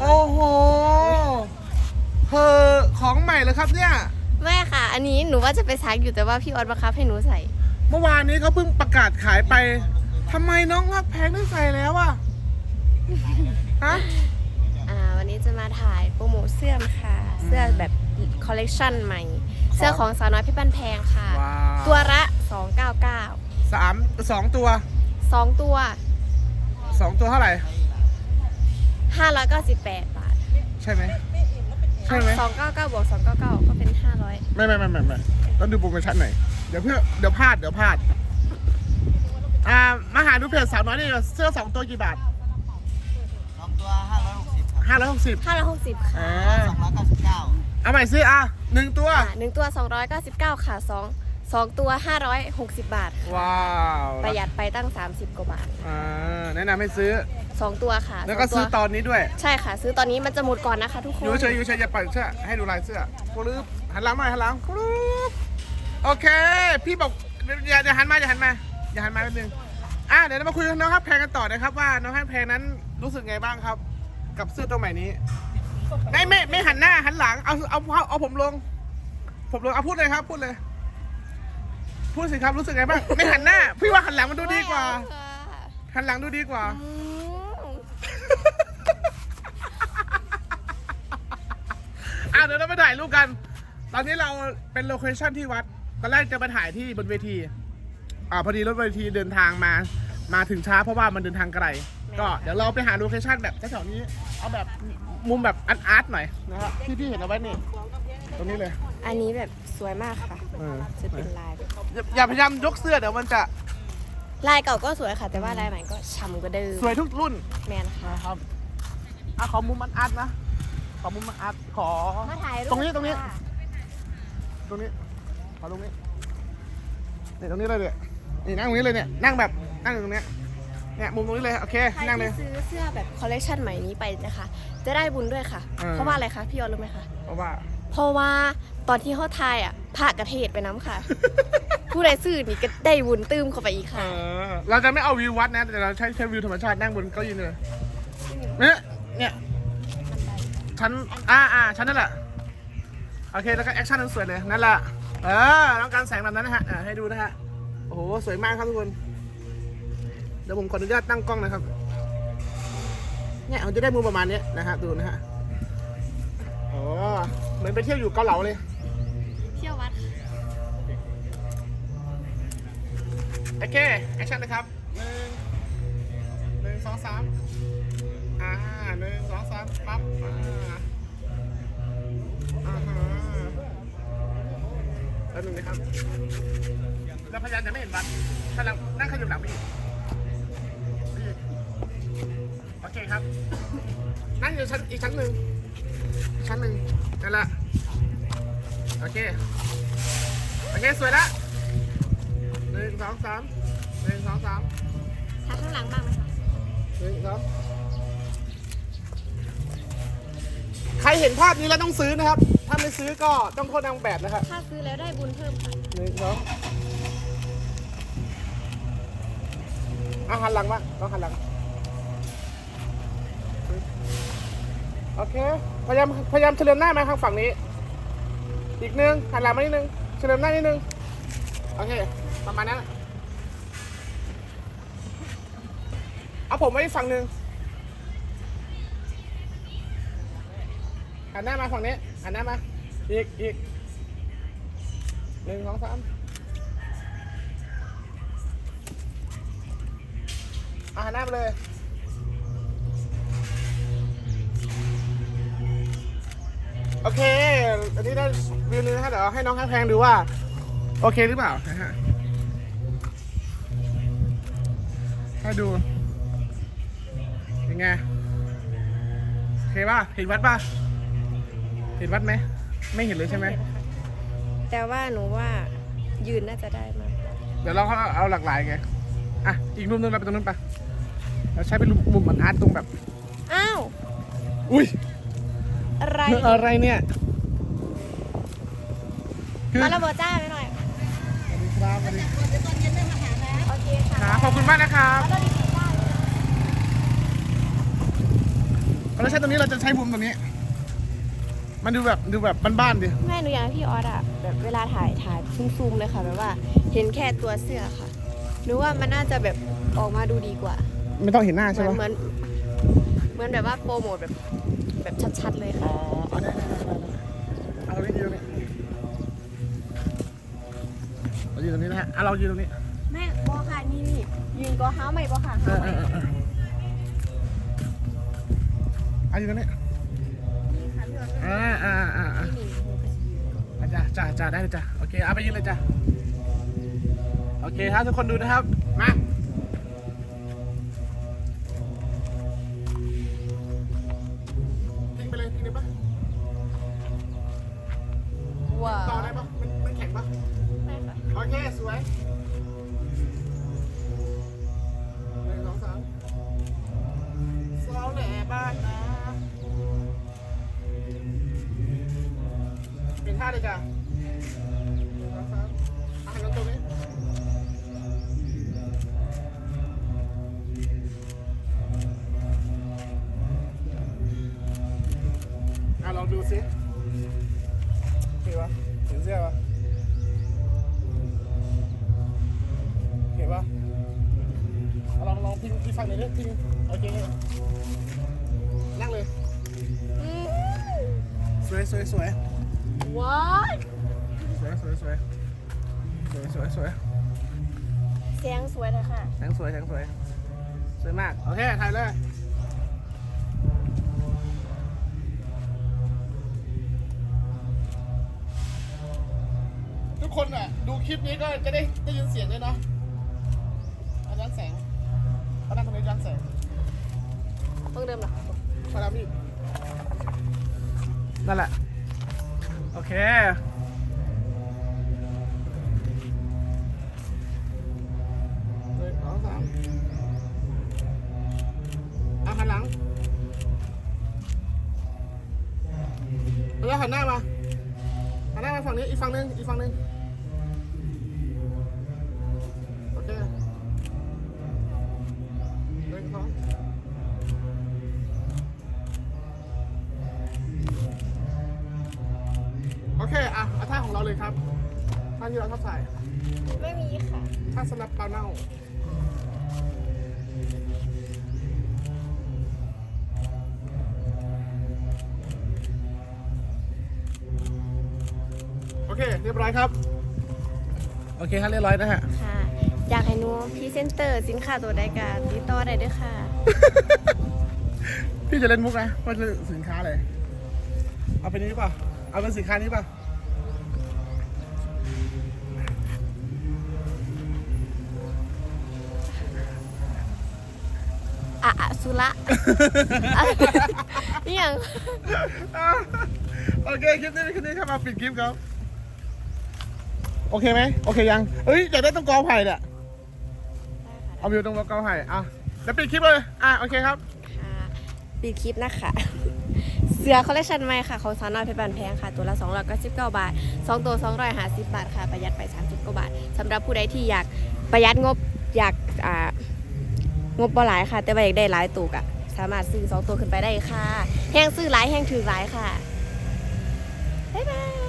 โอ้โหเธอของใหม่เลยครับเนี่ย ไม่ค่ะ อันนี้หนูว่าจะไปซักอยู่แต่ว่าพี่ออสบังคับให้หนูใส่ เมื่อวานนี้เขาเพิ่งประกาศขายไปทำไมน้องรักแพงได้ใส่แล้วอะฮะอ่าวันนี้จะมาถ่ายโปรโมทเสื้อค่ะ เสื้อแบบคอลเลกชันใหม่ เสื้อของสาวน้อยเพี่บ้านแพงค่ะ ว้าว ตัวละ 299 สามสองตัว 2 ตัว สองตัวเท่าไหร่ 598 บาทใช่ไหมใช่ไหม299บวก299 ก็เป็น 500 ไม่ไม่ไม่ไม่ไม่ต้องดูโปรโมชั่นหน่อยเดี๋ยวเพื่อเดี๋ยวพลาดเดี๋ยวพลาดอ่ามาหาดูเพจสาวน้อยนี่เสื้อสองตัวกี่บาทสองตัวห้าร้อยหกสิบครับห้าร้อยหกสิบ560 ค่ะอ่าสองร้อยเก้าสิบเก้าเอาใหม่ซิอะหนึ่งตัว อ่าหนึ่งตัว 299 ค่ะ2 2ตัว 560 บาทค่ะว้าวประหยัดไปตั้ง 30 กว่าบาท อ่าแนะนำให้ซื้อ2ตัวค่ะแล้วก็สงซื้อตอนนี้ด้วยใช่ค่ะ ซื้อตอนนี้มันจะหมดก่อนนะคะ ทุกคอนยู่เฉยอยู่เฉยอย่าปล่อยเสื้อให้ดูลายเสื้อปุ๊บหันหลังมาหันหลังปุ๊บโอเค พี่บอกอย่าอย่าหันมาอย่าหันมาอย่าหันมาแป๊บนึงอะเดี๋ยวเรามาคุยกับน้องฮับแพงกันต่อนะครับว่าน้องฮับแพงนั้นรู้สึกไงบ้างครับ กับเสื้อตัวใหม่นี้ไม่ไม่ไม่หันหน้าหันหลังเอาเอาเอาเอาผมลง ผมลงเอาพูดเลยครับพูดเลย พูดสิครับรู้สึกไงบ้าง ไม่หันหน้า พี่ว่าหันหลังมันดูดีกว่า หันหลังดูดีกว่าอืมอะเดี๋ยวเราไปถ่ายรูปกัน ตอนนี้เราเป็นโลเคชั่นที่วัด ตอนแรกจะมาถ่ายที่บนเวที อ่าพอดีรถเวทีเดินทางมา มาถึงช้าเพราะว่ามันเดินทางไกล ก็เดี๋ยวเราไปหาโลเคชั่นแบบแถวๆนี้ เอาแบบ มุมแบบอาร์ตอาร์ตหน่อยนะครับที่พี่เห็นเอาไว้นี่ ตรงนี้เลยอันนี้แบบสวยมากค่ะ เออจะเป็นลายแบบอย่าอย่าพยายามยกเสื้อเดี๋ยวมันจะลายเก่าก็สวยค่ะ แต่ว่าลายใหม่ก็ฉ่ำกว่าเดิมสวยทุกรุ่นแมนค่ะนะครับอะขอมุมมันอาร์ตนะ ขอมุมมันอาร์ตขอ มาถ่ายรูปตรงนี้ตรงนี้ ค่ะตรงนี้ขอตรงนี้เนี่ยตรงนี้เลยเนี่ยนี่นั่งตรงนี้เลยเนี่ย นั่งแบบ นั่งอยู่ตรงเนี้ย เนี่ยมุมตรงนี้เลยโอเคใครนั่งเลยที่ซื้อเสื้อแบบคอลเลกชันใหม่นี้ไปนะคะ จะได้บุญด้วยค่ะเออเพราะว่าอะไรคะพี่ยอดรู้ไหมคะ เพราะว่า เพราะว่าตอนที่เขาทายอะผ่ากระเทศไปน้ำค่ะ ผู้ใดซื้อนี่ก็ได้บุญตื้มเข้าไปอีกเอค่ะ อเราจะไม่เอาวิววัดนะ แต่เราใช้ใช้วิวธรรมชาตินั่งบนเก้าอี้เลยเนี่ยเนี่ยชั้นอ่าอ่าชั้นนั่นแหละ โอเค แล้วก็แอคชั่นนั้นสวยเลย นั่นแหละ เออต้องการแสงแบบนั้นนะฮะอ่าให้ดูนะฮะ โอ้โห สวยมากครับทุกคนเดี๋ยวผมขออนุญาตตั้งกล้องนะครับเนี่ยเราจะได้มุมประมาณเนี้ยนะฮะดูนะฮะโอ้เหมือนไปเที่ยวอยู่เกาเหลาเลย เที่ยววัดโอเคแอคชั่นนะครับหนึ่งหนึ่งสองสามอ่าหนึ่งสองสามปั๊บอ่าอ่าฮะแล้วหนึ่งนะครับเราพยายามจะไม่เห็นวัดถ้าเรานั่งขยับหลังไปอีก ชั้นอีกชั้นหนึ่งอีกชั้นหนึ่งนั่นแหละโอเคโอเคสวยละหนึ่งสองสามหนึ่งสองสามทางข้างหลังบ้างไหมคะหนึ่งสองใครเห็นภาพนี้แล้วต้องซื้อนะครับ ถ้าไม่ซื้อก็ต้องโทษนางแบบนะครับถ้าซื้อแล้วได้บุญเพิ่มค่ะหนึ่งสองเอาหันหลังมาต้องหันหลัง โอเค พยายามพยายามเฉลิมหน้ามาทางฝั่งนี้ อีกนึงหันหลังมานิดนึงเฉลิมหน้านิดนึง โอเค ประมาณนั้น เอาผมไว้ฝั่งหนึ่งหันหน้ามาฝั่งนี้หันหน้ามา อีกอีกหนึ่งสองสามหันหน้ามาเลย โอเค อันนี้ได้วิวนึงนะฮะเดี๋ยวให้น้องข้างแพงดูว่า โอเคหรือเปล่านะฮะให้ดูยังไงโอเคป่ะเห็นวัดป่ะเห็นวัดไหม ไม่เห็นเลยใช่ไหม แต่ว่าหนูว่ายืนน่าจะได้มากกว่าเดี๋ยวเราเอาเอาหลากหลายไง อะ อีกมุมนึงเราไปตรงนู้นไปเราใช้เป็นมุมเหมือนอาร์ตตรงแบบ อ้าว อุ้ย อะไรเรื่องอะไรเนี่ยคือมาระเบิดจ้าไปหน่อยสวัสดีครับสวัสดีโอเคค่ะครับขอบคุณมากนะครับแล้วก็ดีจ้าเราใช้ตรงนี้เราจะใช้มุมตรงนี้ มันดูแบบดูแบบบ้านๆดิแม่หนูอยากให้พี่ออสอะแบบเวลาถ่ายถ่ายซูมๆเลยค่ะแบบว่าเห็นแค่ตัวเสื้อค่ะหนูว่ามันน่าจะแบบออกมาดูดีกว่า ไม่ต้องเห็นหน้าเหใช่มือนปะเหมือน เหมือนแบบว่าโปรโมทแบบแบบชัดๆเลยอ๋ค่ะอเอาได้ได้ได้ได้เอาตรงนี้ยืนตรงนี้เรายืนตรงนี้นะฮะอะเรายืนตรงนี้ แม่บอค่ะนี่นี่ยืนก็ห้าใหม่บอค่ะเอห้าอใหเอม่อเออเอายืนตรงนี้ค่ะพี่ออสอ่าอ่าอ่าอ่านี่นี่หนูก็จะยืนก่อนอะจ้าจ้าจ้าได้เลยจ้าโอเคเอาไปยืนเลยจ้าโอเคครับทุกคนดูนะครับ มา สวยหนึ่งสองสามสาวแหล่บ้านนะ เป็นท่าเลยจ้ะ นปะเอาลองลองพิงอีกฝั่งหนึ่งดิพิงโอเคนั่งเลยอืมสวยสวยสวยว้ายสวยสวยสวยสวยสวยสวยเสียงสวยเลยค่ะ แสงสวยแสงสวยสวยมาก โอเค ถ่ายเลย ทุกคนอะ ดูคลิปนี้ก็จะได้ได้ยินเสียงด้วยเนาะอาจารย์แสง เขานั่งตรงนี้อาจารย์แสงต้องเดิมเหรอพอแล้วพี่นั่นแหละ โอเคหนึ่งสองสามเอาหันหลังแล้วหันหน้ามาหันหน้ามาฝั่งนี้ อีกฝั่งหนึง อีกฝั่งหนึง ของเราเลยครับท่าที่เราชอบใส่ ไม่มีค่ะท่าสลับปลาเน่า โอเค เรียบร้อยครับ โอเคครับเรียบร้อยนะฮะ ค่ะ อยากให้หนูพรีเซนเตอร์สินค้าตัวใดกันติดต่อได้ด้วยค่ะ พี่จะเล่นมุกนะว่าจะสินค้าอะไร เอาเป็นนี้ป่ะ เอาเป็นสินค้านี้ป่ะ อะอะสุระนี่ยังโอเคคลิปนี้คลิปนี้ครับมาปิดคลิปครับ โอเคไหมโอเคยังเอ้ยอยากได้ตรงกอไผ่เนี่ยเอาวิวตรงกอไผ่อะแล้วปิดคลิปเลยอะโอเคครับค่ะปิดคลิปนะคะเสือคอลเลคชันใหม่ค่ะ ของสาวน้อยเพชรบานแพงค่ะ ตัวละ299 บาท 2 ตัว 250 บาทค่ะ ประหยัดไป 30 กว่าบาทสำหรับผู้ใดที่อยากประหยัดงบอยากอ่า งบบ่หลายค่ะ แต่ว่าอยากได้หลายตูกอะสามารถซื้อสองตัวขึ้นไปได้ค่ะ แห้งซื้อหลายแห้งถือหลายค่ะ บ๊ายบาย